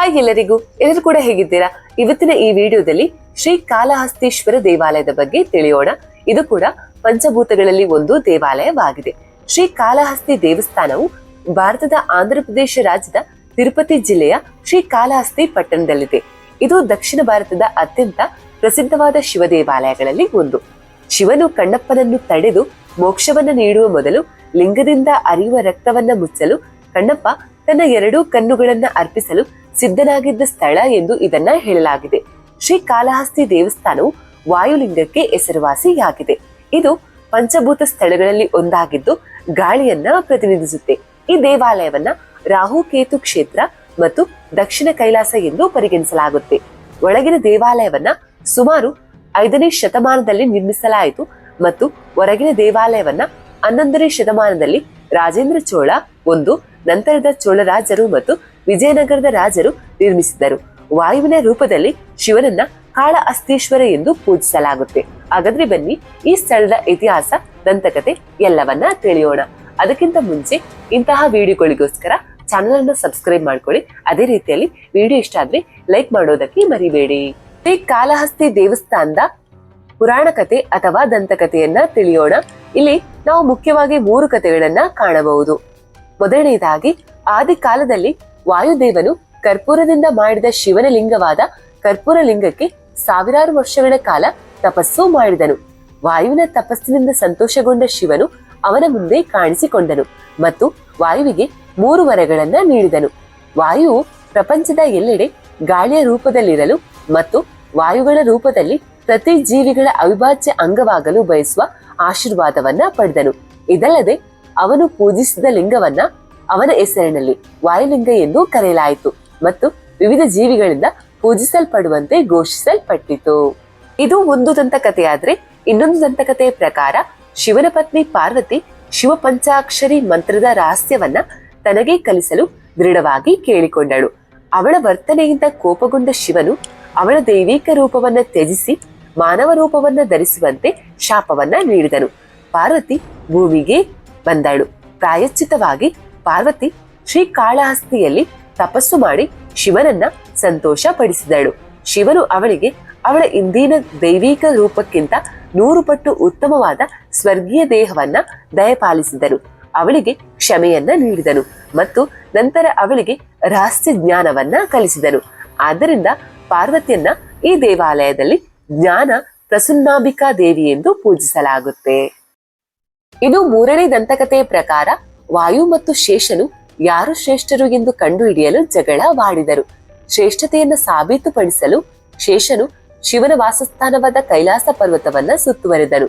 Hi ಎಲ್ಲರಿಗೂ, ಎಲ್ಲರೂ ಕೂಡ ಹೇಗಿದ್ದೀರಾ? ಇವತ್ತಿನ ಈ ವಿಡಿಯೋದಲ್ಲಿ ಶ್ರೀ ಕಾಲಹಸ್ತೀಶ್ವರ ದೇವಾಲಯದ ಬಗ್ಗೆ ತಿಳಿಯೋಣ. ಇದು ಕೂಡ ಪಂಚಭೂತಗಳಲ್ಲಿ ಒಂದು ದೇವಾಲಯವಾಗಿದೆ. ಶ್ರೀ ಕಾಲಹಸ್ತಿ ದೇವಸ್ಥಾನವು ಭಾರತದ ಆಂಧ್ರಪ್ರದೇಶ ರಾಜ್ಯದ ತಿರುಪತಿ ಜಿಲ್ಲೆಯ ಶ್ರೀ ಕಾಲಹಸ್ತಿ ಪಟ್ಟಣದಲ್ಲಿದೆ. ಇದು ದಕ್ಷಿಣ ಭಾರತದ ಅತ್ಯಂತ ಪ್ರಸಿದ್ಧವಾದ ಶಿವ ದೇವಾಲಯಗಳಲ್ಲಿ ಒಂದು. ಶಿವನು ಕಣ್ಣಪ್ಪನನ್ನು ತಡೆದು ಮೋಕ್ಷವನ್ನ ನೀಡುವ ಮೊದಲು ಲಿಂಗದಿಂದ ಅರಿಯುವ ರಕ್ತವನ್ನ ಮುಚ್ಚಲು ಕಣ್ಣಪ್ಪ ತನ್ನ ಎರಡೂ ಕಣ್ಣುಗಳನ್ನ ಅರ್ಪಿಸಲು ಸಿದ್ಧನಾಗಿದ್ದ ಸ್ಥಳ ಎಂದು ಇದನ್ನ ಹೇಳಲಾಗಿದೆ. ಶ್ರೀ ಕಾಲಹಸ್ತಿ ದೇವಸ್ಥಾನವು ವಾಯುಲಿಂಗಕ್ಕೆ ಹೆಸರುವಾಸಿಯಾಗಿದೆ. ಇದು ಪಂಚಭೂತ ಸ್ಥಳಗಳಲ್ಲಿ ಒಂದಾಗಿದ್ದು ಗಾಳಿಯನ್ನ ಪ್ರತಿನಿಧಿಸುತ್ತೆ. ಈ ದೇವಾಲಯವನ್ನ ರಾಹುಕೇತು ಕ್ಷೇತ್ರ ಮತ್ತು ದಕ್ಷಿಣ ಕೈಲಾಸ ಎಂದು ಪರಿಗಣಿಸಲಾಗುತ್ತೆ. ಒಳಗಿನ ದೇವಾಲಯವನ್ನ ಸುಮಾರು ಐದನೇ ಶತಮಾನದಲ್ಲಿ ನಿರ್ಮಿಸಲಾಯಿತು ಮತ್ತು ಹೊರಗಿನ ದೇವಾಲಯವನ್ನ ಹನ್ನೊಂದನೇ ಶತಮಾನದಲ್ಲಿ ರಾಜೇಂದ್ರ ಚೋಳ ಒಂದು ನಂತರದ ಚೋಳರಾಜರು ಮತ್ತು ವಿಜಯನಗರದ ರಾಜರು ನಿರ್ಮಿಸಿದರು ವಾಯುವಿನ ರೂಪದಲ್ಲಿ ಶಿವನನ್ನ ಕಾಳ ಅಸ್ತೀಶ್ವರ ಎಂದು ಪೂಜಿಸಲಾಗುತ್ತೆ. ಹಾಗಾದ್ರೆ ಬನ್ನಿ, ಈ ಸ್ಥಳದ ಇತಿಹಾಸ, ದಂತಕತೆ ಎಲ್ಲವನ್ನ ತಿಳಿಯೋಣ. ಅದಕ್ಕಿಂತ ಮುಂಚೆ ಇಂತಹ ವಿಡಿಯೋಗಳಿಗೋಸ್ಕರ ಚಾನಲ್ ಅನ್ನ ಸಬ್ಸ್ಕ್ರೈಬ್ ಮಾಡ್ಕೊಳ್ಳಿ. ಅದೇ ರೀತಿಯಲ್ಲಿ ವಿಡಿಯೋ ಇಷ್ಟ ಆದ್ರೆ ಲೈಕ್ ಮಾಡೋದಕ್ಕೆ ಮರಿಬೇಡಿ. ಶ್ರೀ ಕಾಲಹಸ್ತಿ ದೇವಸ್ಥಾನದ ಪುರಾಣ ಕಥೆ ಅಥವಾ ದಂತಕತೆಯನ್ನ ತಿಳಿಯೋಣ. ಇಲ್ಲಿ ನಾವು ಮುಖ್ಯವಾಗಿ ಮೂರು ಕಥೆಗಳನ್ನ ಕಾಣಬಹುದು. ಮೊದಲನೆಯದಾಗಿ ಆದಿ ಕಾಲದಲ್ಲಿ ವಾಯುದೇವನು ಕರ್ಪೂರದಿಂದ ಮಾಡಿದ ಶಿವನ ಲಿಂಗವಾದ ಕರ್ಪೂರ ಲಿಂಗಕ್ಕೆ ಸಾವಿರಾರು ವರ್ಷಗಳ ಕಾಲ ತಪಸ್ಸು ಮಾಡಿದನು. ವಾಯುವಿನ ತಪಸ್ಸಿನಿಂದ ಸಂತೋಷಗೊಂಡ ಶಿವನು ಅವನ ಮುಂದೆ ಕಾಣಿಸಿಕೊಂಡನು ಮತ್ತು ವಾಯುವಿಗೆ ಮೂರು ವರಗಳನ್ನ ನೀಡಿದನು. ವಾಯುವು ಪ್ರಪಂಚದ ಎಲ್ಲೆಡೆ ಗಾಳಿಯ ರೂಪದಲ್ಲಿರಲು ಮತ್ತು ವಾಯುಗಳ ರೂಪದಲ್ಲಿ ಪ್ರತಿ ಜೀವಿಗಳ ಅವಿಭಾಜ್ಯ ಅಂಗವಾಗಲು ಬಯಸುವ ಆಶೀರ್ವಾದವನ್ನ ಪಡೆದನು. ಇದಲ್ಲದೆ ಅವನು ಪೂಜಿಸಿದ ಲಿಂಗವನ್ನ ಅವನ ಹೆಸರಿನಲ್ಲಿ ವಾಯುಲಿಂಗ ಎಂದು ಕರೆಯಲಾಯಿತು ಮತ್ತು ವಿವಿಧ ಜೀವಿಗಳಿಂದ ಪೂಜಿಸಲ್ಪಡುವಂತೆ ಘೋಷಿಸಲ್ಪಟ್ಟಿತು. ಇದು ಒಂದು ದಂತಕಥೆಯಾದ್ರೆ ಇನ್ನೊಂದು ದಂತಕಥೆಯ ಪ್ರಕಾರ ಶಿವನ ಪತ್ನಿ ಪಾರ್ವತಿ ಶಿವ ಪಂಚಾಕ್ಷರಿ ಮಂತ್ರದ ರಹಸ್ಯವನ್ನ ತನಗೆ ಕಲಿಸಲು ದೃಢವಾಗಿ ಕೇಳಿಕೊಂಡಳು. ಅವಳ ವರ್ತನೆಯಿಂದ ಕೋಪಗೊಂಡ ಶಿವನು ಅವಳ ದೈವಿಕ ರೂಪವನ್ನ ತ್ಯಜಿಸಿ ಮಾನವ ರೂಪವನ್ನ ಧರಿಸುವಂತೆ ಶಾಪವನ್ನ ನೀಡಿದನು. ಪಾರ್ವತಿ ಭೂಮಿಗೆ ಬಂದಳು. ಪ್ರಾಯಶ್ಚಿತವಾಗಿ ಪಾರ್ವತಿ ಶ್ರೀ ಕಾಳಹಸ್ತಿಯಲ್ಲಿ ತಪಸ್ಸು ಮಾಡಿ ಶಿವನನ್ನ ಸಂತೋಷ ಪಡಿಸಿದಳು ಶಿವನು ಅವಳಿಗೆ ಅವಳ ಇಂದಿನ ದೈವಿಕ ರೂಪಕ್ಕಿಂತ ನೂರು ಪಟ್ಟು ಉತ್ತಮವಾದ ಸ್ವರ್ಗೀಯ ದೇಹವನ್ನ ದಯಪಾಲಿಸಿದನು. ಅವಳಿಗೆ ಕ್ಷಮೆಯನ್ನ ನೀಡಿದನು ಮತ್ತು ನಂತರ ಅವಳಿಗೆ ರಹಸ್ಯ ಜ್ಞಾನವನ್ನ ಕಲಿಸಿದನು. ಆದ್ದರಿಂದ ಪಾರ್ವತಿಯನ್ನ ಈ ದೇವಾಲಯದಲ್ಲಿ ಜ್ಞಾನ ಪ್ರಸುನ್ನಾಂಬಿಕಾ ದೇವಿ ಎಂದು ಪೂಜಿಸಲಾಗುತ್ತೆ. ಇದು ಮೂರನೇ ದಂತಕಥೆಯ ಪ್ರಕಾರ ವಾಯು ಮತ್ತು ಶೇಷನು ಯಾರು ಶ್ರೇಷ್ಠರು ಎಂದು ಕಂಡುಹಿಡಿಯಲು ಜಗಳವಾಡಿದರು ಶ್ರೇಷ್ಠತೆಯನ್ನು ಸಾಬೀತುಪಡಿಸಲು ಶೇಷನು ಶಿವನ ವಾಸಸ್ಥಾನವಾದ ಕೈಲಾಸ ಪರ್ವತವನ್ನ ಸುತ್ತುವರೆದರು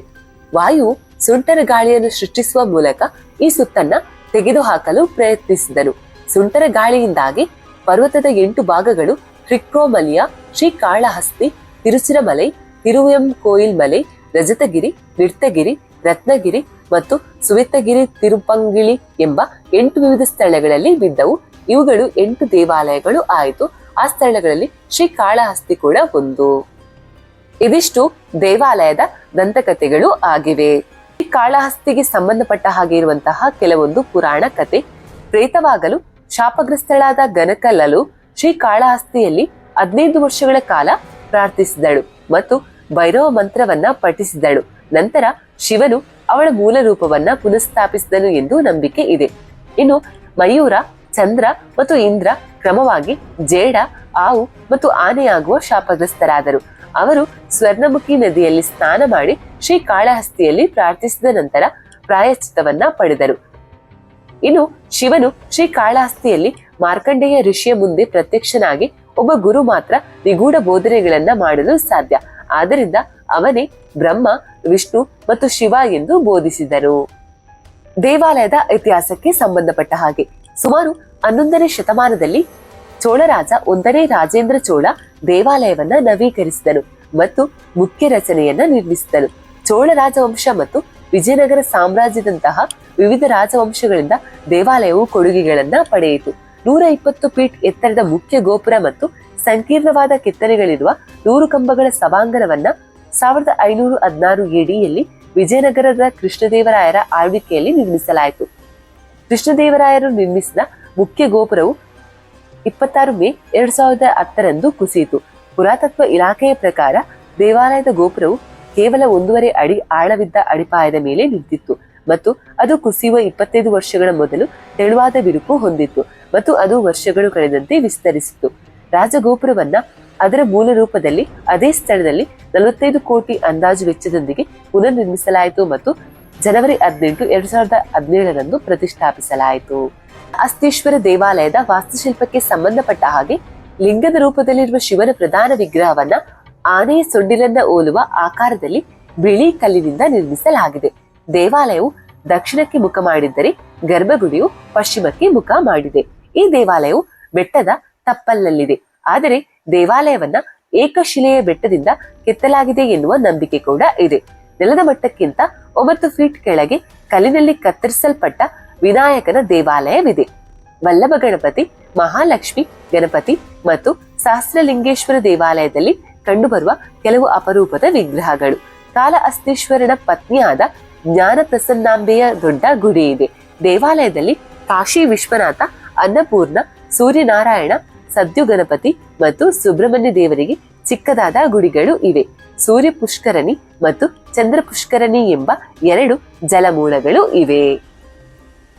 ವಾಯು ಸುಂಟರ ಗಾಳಿಯನ್ನು ಸೃಷ್ಟಿಸುವ ಮೂಲಕ ಈ ಸುತ್ತನ್ನ ತೆಗೆದುಹಾಕಲು ಪ್ರಯತ್ನಿಸಿದನು. ಸುಂಟರ ಗಾಳಿಯಿಂದಾಗಿ ಪರ್ವತದ ಎಂಟು ಭಾಗಗಳು ಟ್ರಿಕ್ರೋಮಲಿಯ ಶ್ರೀ ಕಾಳಹಸ್ತಿ ತಿರುಚಿರಮಲೈ ತಿರುವೆಂ ಕೋಯಿಲ್ ಮಲೆ ರಜತಗಿರಿ ನಿರ್ತಗಿರಿ ರತ್ನಗಿರಿ ಮತ್ತು ಸುವಿತಗಿರಿ ತಿರುಪಂಗಿಳಿ ಎಂಬ ಎಂಟು ವಿವಿಧ ಸ್ಥಳಗಳಲ್ಲಿ ಬಿದ್ದವು. ಇವುಗಳು ಎಂಟು ದೇವಾಲಯಗಳು ಆಯಿತು. ಆ ಸ್ಥಳಗಳಲ್ಲಿ ಶ್ರೀ ಕಾಳಹಸ್ತಿ ಕೂಡ ಒಂದು. ಇದಿಷ್ಟು ದೇವಾಲಯದ ದಂತಕಥೆಗಳು ಆಗಿವೆ. ಈ ಕಾಳಹಸ್ತಿಗೆ ಸಂಬಂಧಪಟ್ಟ ಹಾಗೆ ಇರುವಂತಹ ಕೆಲವೊಂದು ಪುರಾಣ ಕತೆ ಪ್ರೇತವಾಗಲು ಶಾಪಗ್ರಸ್ತಳಾದ ಗನಕಲ್ಲಲು ಶ್ರೀ ಕಾಳಹಸ್ತಿಯಲ್ಲಿ ಹದಿನೈದು ವರ್ಷಗಳ ಕಾಲ ಪ್ರಾರ್ಥಿಸಿದಳು ಮತ್ತು ಭೈರವ ಮಂತ್ರವನ್ನ ಪಠಿಸಿದಳು. ನಂತರ ಶಿವನು ಅವಳ ಮೂಲ ರೂಪವನ್ನ ಪುನಃಸ್ಥಾಪಿಸಿದನು ಎಂದು ನಂಬಿಕೆ ಇದೆ. ಇನ್ನು ಮಯೂರ, ಚಂದ್ರ ಮತ್ತು ಇಂದ್ರ ಕ್ರಮವಾಗಿ ಜೇಡ, ಆವು ಮತ್ತು ಆನೆಯಾಗುವ ಶಾಪಗ್ರಸ್ತರಾದರು. ಅವರು ಸ್ವರ್ಣಮುಖಿ ನದಿಯಲ್ಲಿ ಸ್ನಾನ ಮಾಡಿ ಶ್ರೀ ಕಾಳಹಸ್ತಿಯಲ್ಲಿ ಪ್ರಾರ್ಥಿಸಿದ ನಂತರ ಪ್ರಾಯಶ್ಚಿತವನ್ನ ಪಡೆದರು. ಇನ್ನು ಶಿವನು ಶ್ರೀ ಕಾಳಹಸ್ತಿಯಲ್ಲಿ ಮಾರ್ಕಂಡೇಯ ಋಷಿಯ ಮುಂದೆ ಪ್ರತ್ಯಕ್ಷನಾಗಿ ಒಬ್ಬ ಗುರು ಮಾತ್ರ ನಿಗೂಢ ಬೋಧನೆಗಳನ್ನ ಮಾಡಲು ಸಾಧ್ಯ. ಆದ್ದರಿಂದ ಅವನೇ ಬ್ರಹ್ಮ, ವಿಷ್ಣು ಮತ್ತು ಶಿವ ಎಂದು ಬೋಧಿಸಿದರು. ದೇವಾಲಯದ ಇತಿಹಾಸಕ್ಕೆ ಸಂಬಂಧಪಟ್ಟ ಹಾಗೆ ಸುಮಾರು ಹನ್ನೊಂದನೇ ಶತಮಾನದಲ್ಲಿ ಚೋಳರಾಜ ಒಂದನೇ ರಾಜೇಂದ್ರ ಚೋಳ ದೇವಾಲಯವನ್ನ ನವೀಕರಿಸಿದನು ಮತ್ತು ಮುಖ್ಯ ರಚನೆಯನ್ನ ನಿರ್ಮಿಸಿದನು ಚೋಳ ರಾಜವಂಶ ಮತ್ತು ವಿಜಯನಗರ ಸಾಮ್ರಾಜ್ಯದಂತಹ ವಿವಿಧ ರಾಜವಂಶಗಳಿಂದ ದೇವಾಲಯವು ಕೊಡುಗೆಗಳನ್ನ ಪಡೆಯಿತು. ನೂರ ಇಪ್ಪತ್ತು ಫೀಟ್ ಎತ್ತರದ ಮುಖ್ಯ ಗೋಪುರ ಮತ್ತು ಸಂಕೀರ್ಣವಾದ ಕೆತ್ತನೆಗಳಿರುವ ನೂರು ಕಂಬಗಳ ಸಭಾಂಗಣವನ್ನ ಸಾವಿರದ ಐನೂರು ಹದಿನಾರು ಎಡಿಯಲ್ಲಿ ವಿಜಯನಗರದ ಕೃಷ್ಣದೇವರಾಯರ ಆಳ್ವಿಕೆಯಲ್ಲಿ ನಿರ್ಮಿಸಲಾಯಿತು. ಕೃಷ್ಣದೇವರಾಯರು ನಿರ್ಮಿಸಿದ ಮುಖ್ಯ ಗೋಪುರವು ಇಪ್ಪತ್ತಾರು ಮೇ ಎರಡ್ ಸಾವಿರದ ಹತ್ತರಂದು ಕುಸಿಯಿತು. ಪುರಾತತ್ವ ಇಲಾಖೆಯ ಪ್ರಕಾರ ದೇವಾಲಯದ ಗೋಪುರವು ಕೇವಲ ಒಂದೂವರೆ ಅಡಿ ಆಳವಿದ್ದ ಅಡಿಪಾಯದ ಮೇಲೆ ನಿಂತಿತ್ತು ಮತ್ತು ಅದು ಕುಸಿಯುವ ಇಪ್ಪತ್ತೈದು ವರ್ಷಗಳ ಮೊದಲು ತೆಳುವಾದ ಬಿರುಕು ಹೊಂದಿತ್ತು ಮತ್ತು ಅದು ವರ್ಷಗಳು ಕಳೆದಂತೆ ವಿಸ್ತರಿಸಿತು ರಾಜಗೋಪುರವನ್ನ ಅದರ ಮೂಲ ರೂಪದಲ್ಲಿ ಅದೇ ಸ್ಥಳದಲ್ಲಿ ನಲವತ್ತೈದು ಕೋಟಿ ಅಂದಾಜು ವೆಚ್ಚದೊಂದಿಗೆ ಪುನರ್ ನಿರ್ಮಿಸಲಾಯಿತು ಮತ್ತು ಜನವರಿ ಹದಿನೆಂಟು ಎರಡು ಸಾವಿರದ ಹದಿನೇಳರಂದು ಪ್ರತಿಷ್ಠಾಪಿಸಲಾಯಿತು. ಅಸ್ತೀಶ್ವರ ದೇವಾಲಯದ ವಾಸ್ತುಶಿಲ್ಪಕ್ಕೆ ಸಂಬಂಧಪಟ್ಟ ಹಾಗೆ ಲಿಂಗದ ರೂಪದಲ್ಲಿರುವ ಶಿವನ ಪ್ರಧಾನ ವಿಗ್ರಹವನ್ನ ಆನೆಯ ಸೊಂಡಿಲನ್ನ ಹೋಲುವ ಆಕಾರದಲ್ಲಿ ಬಿಳಿ ಕಲ್ಲಿನಿಂದ ನಿರ್ಮಿಸಲಾಗಿದೆ. ದೇವಾಲಯವು ದಕ್ಷಿಣಕ್ಕೆ ಮುಖ ಮಾಡಿದ್ದರೆ ಗರ್ಭಗುಡಿಯು ಪಶ್ಚಿಮಕ್ಕೆ ಮುಖ ಮಾಡಿದೆ. ಈ ದೇವಾಲಯವು ಬೆಟ್ಟದ ತಪ್ಪಲಿನಲ್ಲಿದೆ ಆದರೆ ದೇವಾಲಯವನ್ನ ಏಕಶಿಲೆಯ ಬೆಟ್ಟದಿಂದ ಕೆತ್ತಲಾಗಿದೆ ಎನ್ನುವ ನಂಬಿಕೆ ಕೂಡ ಇದೆ. ನೆಲದ ಮಟ್ಟಕ್ಕಿಂತ ಒಂಬತ್ತು ಫೀಟ್ ಕೆಳಗೆ ಕಲ್ಲಿನಲ್ಲಿ ಕತ್ತರಿಸಲ್ಪಟ್ಟ ವಿನಾಯಕನ ದೇವಾಲಯವಿದೆ. ವಲ್ಲಭ ಗಣಪತಿ, ಮಹಾಲಕ್ಷ್ಮಿ ಗಣಪತಿ ಮತ್ತು ಸಹಸ್ರಲಿಂಗೇಶ್ವರ ದೇವಾಲಯದಲ್ಲಿ ಕಂಡುಬರುವ ಕೆಲವು ಅಪರೂಪದ ವಿಗ್ರಹಗಳು. ಕಾಲ ಅಸ್ತೀಶ್ವರನ ಪತ್ನಿಯಾದ ಜ್ಞಾನ ಪ್ರಸನ್ನಾಂಬೆಯ ದೊಡ್ಡ ಗುಡಿ ಇದೆ. ದೇವಾಲಯದಲ್ಲಿ ಕಾಶಿ ವಿಶ್ವನಾಥ ಅನ್ನಪೂರ್ಣ ಸೂರ್ಯನಾರಾಯಣ ಸದ್ಯು ಗಣಪತಿ ಮತ್ತು ಸುಬ್ರಹ್ಮಣ್ಯ ದೇವರಿಗೆ ಚಿಕ್ಕದಾದ ಗುಡಿಗಳು ಇವೆ. ಸೂರ್ಯ ಪುಷ್ಕರಣಿ ಮತ್ತು ಚಂದ್ರ ಪುಷ್ಕರಣಿ ಎಂಬ ಎರಡು ಜಲಮೂಲಗಳು ಇವೆ.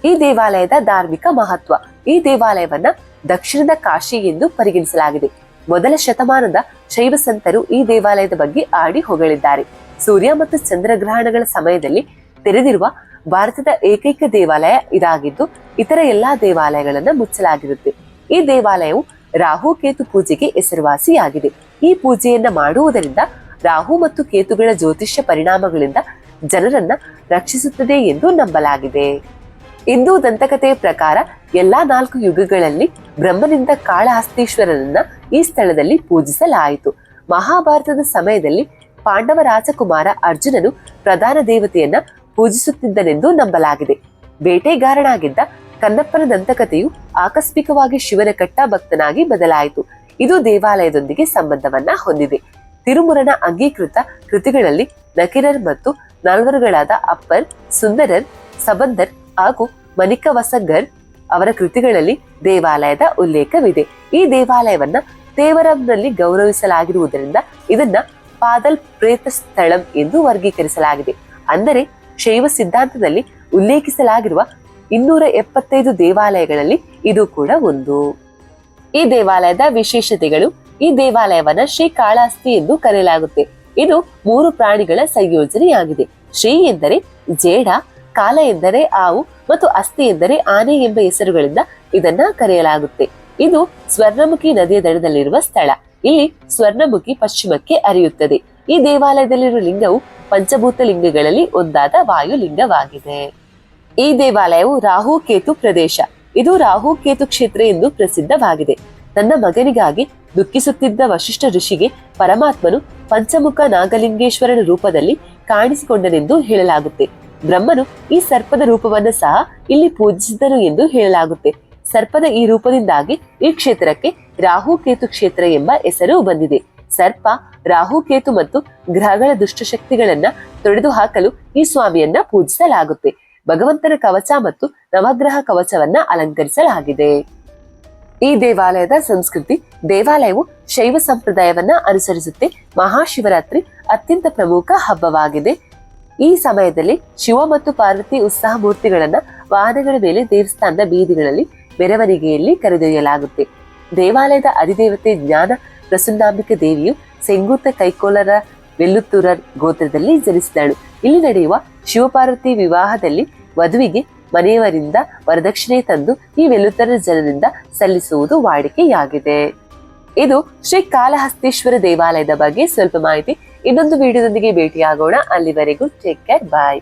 ಈ ದೇವಾಲಯದ ಧಾರ್ಮಿಕ ಮಹತ್ವ. ಈ ದೇವಾಲಯವನ್ನ ದಕ್ಷಿಣದ ಕಾಶಿ ಎಂದು ಪರಿಗಣಿಸಲಾಗಿದೆ. ಮೊದಲ ಶತಮಾನದ ಶೈವ ಸಂತರು ಈ ದೇವಾಲಯದ ಬಗ್ಗೆ ಆಡಿ ಹೊಗಳಿದ್ದಾರೆ. ಸೂರ್ಯ ಮತ್ತು ಚಂದ್ರಗ್ರಹಣಗಳ ಸಮಯದಲ್ಲಿ ತೆರೆದಿರುವ ಭಾರತದ ಏಕೈಕ ದೇವಾಲಯ ಇದಾಗಿದ್ದು, ಇತರ ಎಲ್ಲಾ ದೇವಾಲಯಗಳನ್ನ ಮುಚ್ಚಲಾಗಿರುತ್ತೆ. ಈ ದೇವಾಲಯವು ರಾಹು ಕೇತು ಪೂಜೆಗೆ ಹೆಸರುವಾಸಿಯಾಗಿದೆ. ಈ ಪೂಜೆಯನ್ನ ಮಾಡುವುದರಿಂದ ರಾಹು ಮತ್ತು ಕೇತುಗಳ ಜ್ಯೋತಿಷ್ಯ ಪರಿಣಾಮಗಳಿಂದ ಜನರನ್ನ ರಕ್ಷಿಸುತ್ತದೆ ಎಂದು ನಂಬಲಾಗಿದೆ. ಹಿಂದೂ ದಂತಕಥೆಯ ಪ್ರಕಾರ ಎಲ್ಲಾ ನಾಲ್ಕು ಯುಗಗಳಲ್ಲಿ ಬ್ರಹ್ಮನಿಂದ ಕಾಳಹಸ್ತೀಶ್ವರನನ್ನ ಈ ಸ್ಥಳದಲ್ಲಿ ಪೂಜಿಸಲಾಯಿತು. ಮಹಾಭಾರತದ ಸಮಯದಲ್ಲಿ ಪಾಂಡವ ರಾಜಕುಮಾರ ಅರ್ಜುನನು ಪ್ರಧಾನ ದೇವತೆಯನ್ನ ಪೂಜಿಸುತ್ತಿದ್ದನೆಂದು ನಂಬಲಾಗಿದೆ. ಬೇಟೆಗಾರನಾಗಿದ್ದ ಕನ್ನಪ್ಪನ ದಂತಕಥೆಯು ಆಕಸ್ಮಿಕವಾಗಿ ಶಿವನ ಕಟ್ಟ ಭಕ್ತನಾಗಿ ಬದಲಾಯಿತು. ಇದು ದೇವಾಲಯದೊಂದಿಗೆ ಸಂಬಂಧವನ್ನ ಹೊಂದಿದೆ. ತಿರುಮುರನ ಅಂಗೀಕೃತ ಕೃತಿಗಳಲ್ಲಿ ನಕಿರರ್ ಮತ್ತು ನಾಲ್ವರುಗಳಾದ ಅಪ್ಪರ್, ಸುಂದರರ್, ಸಬಂದರ್ ಹಾಗೂ ಮನಿಕವಸಗರ್ ಅವರ ಕೃತಿಗಳಲ್ಲಿ ದೇವಾಲಯದ ಉಲ್ಲೇಖವಿದೆ. ಈ ದೇವಾಲಯವನ್ನ ತೇವರಂನಲ್ಲಿ ಗೌರವಿಸಲಾಗಿರುವುದರಿಂದ ಇದನ್ನ ಪಾದಲ್ ಪ್ರೇತ ಸ್ಥಳಂ ಎಂದು ವರ್ಗೀಕರಿಸಲಾಗಿದೆ. ಅಂದರೆ ಶೈವ ಸಿದ್ಧಾಂತದಲ್ಲಿ ಉಲ್ಲೇಖಿಸಲಾಗಿರುವ ಇನ್ನೂರ ಎಪ್ಪತ್ತೈದು ದೇವಾಲಯಗಳಲ್ಲಿ ಇದು ಕೂಡ ಒಂದು. ಈ ದೇವಾಲಯದ ವಿಶೇಷತೆಗಳು ಈ ದೇವಾಲಯವನ್ನ ಶ್ರೀ ಕಾಳಾಸ್ತಿ ಎಂದು ಕರೆಯಲಾಗುತ್ತೆ. ಇದು ಮೂರು ಪ್ರಾಣಿಗಳ ಸಂಯೋಜನೆಯಾಗಿದೆ. ಶ್ರೀ ಎಂದರೆ ಜೇಡ, ಕಾಲ ಎಂದರೆ ಆವು ಮತ್ತು ಅಸ್ಥಿ ಎಂದರೆ ಆನೆ ಎಂಬ ಹೆಸರುಗಳಿಂದ ಇದನ್ನ ಕರೆಯಲಾಗುತ್ತೆ. ಇದು ಸ್ವರ್ಣಮುಖಿ ನದಿಯ ದಡದಲ್ಲಿರುವ ಸ್ಥಳ. ಇಲ್ಲಿ ಸ್ವರ್ಣಮುಖಿ ಪಶ್ಚಿಮಕ್ಕೆ ಹರಿಯುತ್ತದೆ. ಈ ದೇವಾಲಯದಲ್ಲಿರುವ ಲಿಂಗವು ಪಂಚಭೂತ ಲಿಂಗಗಳಲ್ಲಿ ಒಂದಾದ ವಾಯುಲಿಂಗವಾಗಿದೆ ಈ ದೇವಾಲಯವು ರಾಹು ಕೇತು ಪ್ರದೇಶ. ಇದು ರಾಹು ಕೇತು ಕ್ಷೇತ್ರ ಎಂದು ಪ್ರಸಿದ್ಧವಾಗಿದೆ. ತನ್ನ ಮಗನಿಗಾಗಿ ದುಃಖಿಸುತ್ತಿದ್ದ ವಶಿಷ್ಠ ಋಷಿಗೆ ಪರಮಾತ್ಮನು ಪಂಚಮುಖ ನಾಗಲಿಂಗೇಶ್ವರನ ರೂಪದಲ್ಲಿ ಕಾಣಿಸಿಕೊಂಡನೆಂದು ಹೇಳಲಾಗುತ್ತೆ. ಬ್ರಹ್ಮನು ಈ ಸರ್ಪದ ರೂಪವನ್ನು ಸಹ ಇಲ್ಲಿ ಪೂಜಿಸಿದನು ಎಂದು ಹೇಳಲಾಗುತ್ತೆ. ಸರ್ಪದ ಈ ರೂಪದಿಂದಾಗಿ ಈ ಕ್ಷೇತ್ರಕ್ಕೆ ರಾಹು ಕೇತು ಕ್ಷೇತ್ರ ಎಂಬ ಹೆಸರು ಬಂದಿದೆ. ಸರ್ಪ, ರಾಹು ಕೇತು ಮತ್ತು ಗ್ರಹಗಳ ದುಷ್ಟಶಕ್ತಿಗಳನ್ನ ತೊಡೆದು ಹಾಕಲು ಈ ಸ್ವಾಮಿಯನ್ನ ಪೂಜಿಸಲಾಗುತ್ತೆ. ಭಗವಂತನ ಕವಚ ಮತ್ತು ನವಗ್ರಹ ಕವಚವನ್ನ ಅಲಂಕರಿಸಲಾಗಿದೆ. ಈ ದೇವಾಲಯದ ಸಂಸ್ಕೃತಿ ದೇವಾಲಯವು ಶೈವ ಸಂಪ್ರದಾಯವನ್ನ ಅನುಸರಿಸುತ್ತೆ. ಮಹಾಶಿವರಾತ್ರಿ ಅತ್ಯಂತ ಪ್ರಮುಖ ಹಬ್ಬವಾಗಿದೆ. ಈ ಸಮಯದಲ್ಲಿ ಶಿವ ಮತ್ತು ಪಾರ್ವತಿ ಉತ್ಸಾಹ ಮೂರ್ತಿಗಳನ್ನ ವಾಹನಗಳ ಮೇಲೆ ದೇವಸ್ಥಾನದ ಬೀದಿಗಳಲ್ಲಿ ಮೆರವಣಿಗೆಯಲ್ಲಿ ಕರೆದೊಯ್ಯಲಾಗುತ್ತೆ. ದೇವಾಲಯದ ಅಧಿದೇವತೆ ಜ್ಞಾನ ಪ್ರಸನ್ನಾಂಬಿಕೆ ದೇವಿಯು ಸೆಂಗೂತ ಕೈಕೋಲರ ವೆಲ್ಲುತ್ತೂರ ಗೋತ್ರದಲ್ಲಿ ಜನಿಸಿದಳು. ಇಲ್ಲಿ ನಡೆಯುವ ಶಿವಪಾರ್ವತಿ ವಿವಾಹದಲ್ಲಿ ವಧುವಿಗೆ ಮನೆಯವರಿಂದ ವರದಕ್ಷಿಣೆ ತಂದು ಈ ವೆಲ್ಲುತ್ತರ ಜನರಿಂದ ಸಲ್ಲಿಸುವುದು ವಾಡಿಕೆಯಾಗಿದೆ. ಇದು ಶ್ರೀ ಕಾಳಹಸ್ತೀಶ್ವರ ದೇವಾಲಯದ ಬಗ್ಗೆ ಸ್ವಲ್ಪ ಮಾಹಿತಿ. ಇನ್ನೊಂದು ವಿಡಿಯೋದೊಂದಿಗೆ ಭೇಟಿಯಾಗೋಣ. ಅಲ್ಲಿವರೆಗೂ ಟೇಕ್ ಕೇರ್ ಬಾಯ್